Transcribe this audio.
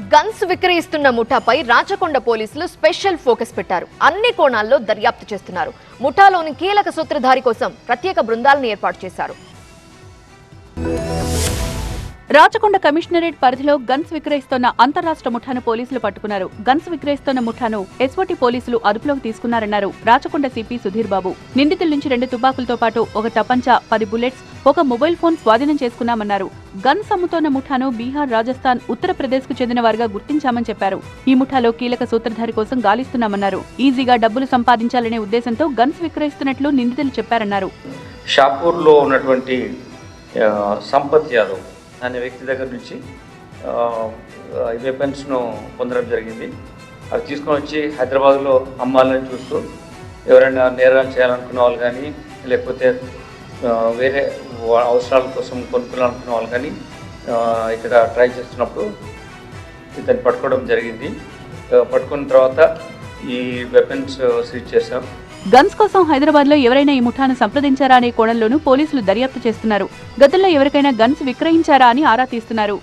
Guns విక్రయిస్తున్న ముఠాపై Rachakonda పోలీసులు special focus పెట్టారు. అన్ని కోణాల్లో దర్యాప్తు చేస్తున్నారు. ముఠాలోని కీలక సూత్రధారి కోసం ప్రత్యేక బృందాలను ఏర్పాటు చేశారు. రాచకొండ కమిషనరేట్ పరిధిలో గన్స్ విక్రయిస్తున్న అంతరాష్ట్ర ముఠాను పోలీసులు పట్టుకున్నారు. గన్స్ విక్రయిస్తున్న ముఠాను ఎస్ఓటి పోలీసులు అదుపులోకి తీసుకున్నారన్నారు రాచకొండ సిపి సుధీర్ బాబు. నిందితుల నుంచి రెండు తుపాకులతో పాటు ఒక టపంచా పది బుల్లెట్స్ ఒక మొబైల్ ఫోన్ స్వాధీనం చేసుకున్నామన్నారు. గన్స్ అమ్ముతోన్న ముఠాను బీహార్ రాజస్థాన్ ఉత్తరప్రదేశ్కు చెందిన వారుగా గుర్తించామని చెప్పారు. ఈ ముఠాలో కీలక సూత్రధారి కోసం గాలిస్తున్నామన్నారు ఈజీగా డబ్బులు సంపాదించాలనే ఉద్దేశంతో గన్స్ విక్రయిస్తున్నట్లు నిందితులు చెప్పారన్నారు. షాపూర్లో ఉన్నటువంటి సంపత్ యాదవ్ అనే వ్యక్తి దగ్గర నుంచి వెపన్స్ను పొందడం జరిగింది. అవి తీసుకొని వచ్చి హైదరాబాద్లో అమ్మాలని చూస్తూ ఎవరైనా నేరాలు చేయాలనుకున్న వాళ్ళు కానీ లేకపోతే వేరే అవసరాల కోసం కొనుక్కోవాలనుకున్న వాళ్ళు కానీ ఇక్కడ ట్రై చేస్తున్నప్పుడు ఇతను పట్టుకోవడం జరిగింది. పట్టుకున్న తర్వాత ఈ వెపన్స్ సీజ్ చేశాం. గన్స్ కోసం హైదరాబాద్లో ఎవరైనా ఈ ముఠాను సంప్రదించారా అనే కోణంలోనూ పోలీసులు దర్యాప్తు చేస్తున్నారు. గతంలో ఎవరికైనా గన్స్ విక్రయించారా అని ఆరా తీస్తున్నారు.